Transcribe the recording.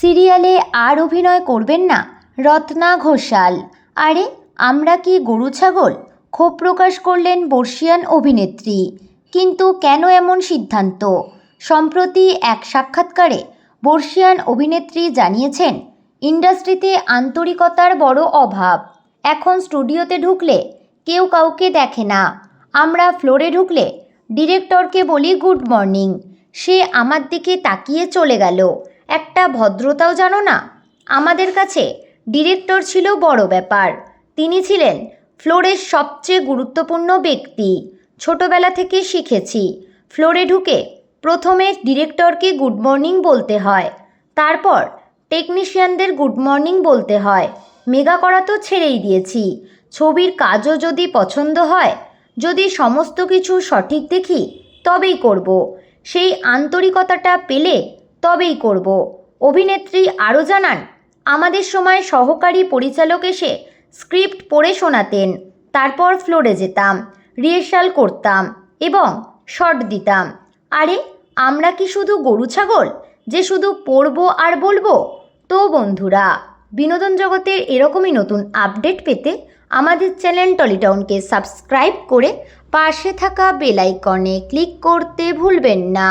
সিরিয়ালে আর অভিনয় করবেন না রত্না ঘোষাল। আরে, আমরা কি গরু ছাগল? ক্ষোভ প্রকাশ করলেন বর্ষিয়ান অভিনেত্রী। কিন্তু কেন এমন সিদ্ধান্ত? সম্প্রতি এক সাক্ষাৎকারে বর্ষিয়ান অভিনেত্রী জানিয়েছেন, ইন্ডাস্ট্রিতে আন্তরিকতার বড় অভাব। এখন স্টুডিওতে ঢুকলে কেউ কাউকে দেখে না। আমরা ফ্লোরে ঢুকলে ডিরেক্টরকে বলি, গুড মর্নিং। সে আমার দিকে তাকিয়ে চলে গেল। একটা ভদ্রতাও জানো না। আমাদের কাছে ডিরেক্টর ছিল বড় ব্যাপার। তিনি ছিলেন ফ্লোরের সবচেয়ে গুরুত্বপূর্ণ ব্যক্তি। ছোটবেলা থেকে শিখেছি, ফ্লোরে ঢুকে প্রথমে ডিরেক্টরকে গুড মর্নিং বলতে হয়, তারপর টেকনিশিয়ানদের গুড মর্নিং বলতে হয়। মেগা করা তো ছেড়েই দিয়েছি। ছবির কাজও যদি পছন্দ হয়, যদি সমস্ত কিছু সঠিক দেখি, তবেই করব। সেই আন্তরিকতাটা পেলে তবেই করব। অভিনেত্রী আরও জানান, আমাদের সময় সহকারী পরিচালক এসে স্ক্রিপ্ট পড়ে শোনাতেন, তারপর ফ্লোরে যেতাম, রিহার্সাল করতাম এবং শট দিতাম। আরে, আমরা কি শুধু গরু ছাগল যে শুধু পড়ব আর বলব? তো বন্ধুরা, বিনোদন জগতের এরকমই নতুন আপডেট পেতে আমাদের চ্যানেল টলিটাউনকে সাবস্ক্রাইব করে পাশে থাকা বেল আইকনে ক্লিক করতে ভুলবেন না।